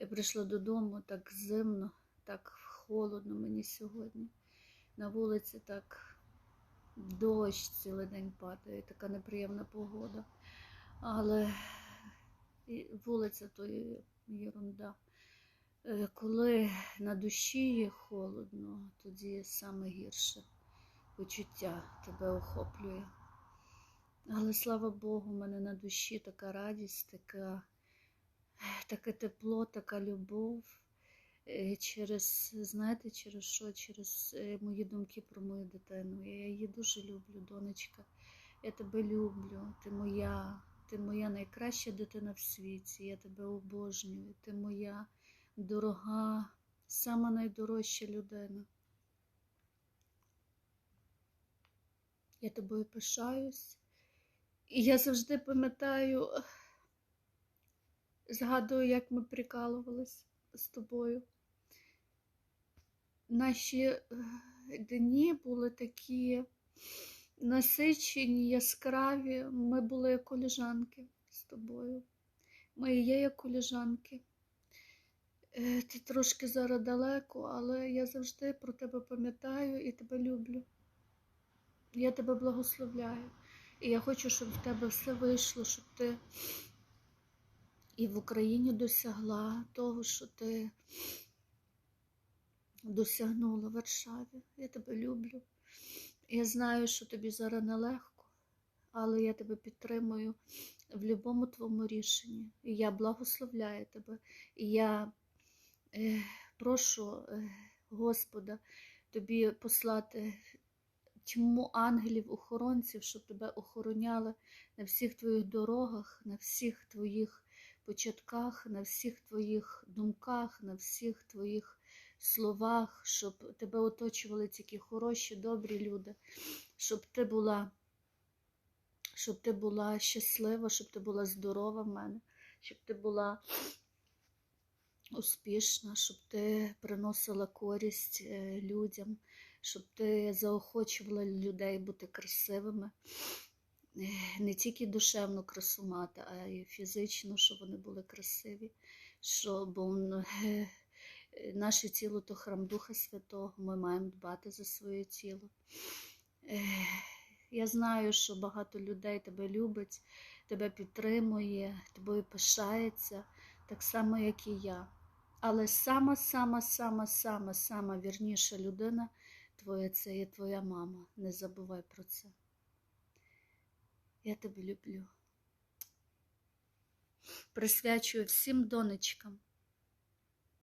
Я прийшла додому так зимно, так холодно мені сьогодні. На вулиці так дощ цілий день падає, така неприємна погода. Але вулиця то є єрунда. Е, Коли на душі є холодно, тоді саме гірше почуття тебе охоплює. Але слава Богу, в мене на душі така радість, така, таке тепло, така любов. Е, Через, знаєте, через що? Через е, мої думки про мою дитину. Я її дуже люблю, донечка. Я тебе люблю, ти моя, ти моя найкраща дитина в світі. Я тебе обожнюю. Ти моя дорога, сама найдорожча людина. Я тобою пишаюсь. І я завжди пам'ятаю, згадую, як ми прикалувались з тобою. Наші е, дні були такі насичені, яскраві. Ми були як коліжанки з тобою. Ми є як коліжанки. Е, Ти трошки зараз далеко, але я завжди про тебе пам'ятаю і тебе люблю. Я тебе благословляю. І я хочу, щоб в тебе все вийшло, щоб ти і в Україні досягла того, що ти досягнула в Варшаві. Я тебе люблю. Я знаю, що тобі зараз нелегко, але я тебе підтримую в будь-якому твоєму рішенні. І я благословляю тебе. І я е, прошу е, Господа тобі послати тьму ангелів-охоронців, щоб тебе охороняли на всіх твоїх дорогах, на всіх твоїх початках, на всіх твоїх думках, на всіх твоїх словах, щоб тебе оточували тільки хороші, добрі люди, щоб ти була, щоб ти була щаслива, щоб ти була здорова в мене, щоб ти була успішна, щоб ти приносила користь е, людям, щоб ти заохочувала людей бути красивими. Не тільки душевну красу мати, а й фізично, щоб вони були красиві. Щоб е, наше тіло то храм Духа Святого, ми маємо дбати за своє тіло. Е, Я знаю, що багато людей тебе любить, тебе підтримує, тобою пишається, так само, як і я. Але сама, сама, сама, сама, сама вірніша людина твоя це є твоя мама. Не забувай про це. Я тебе люблю. Присвячую всім донечкам,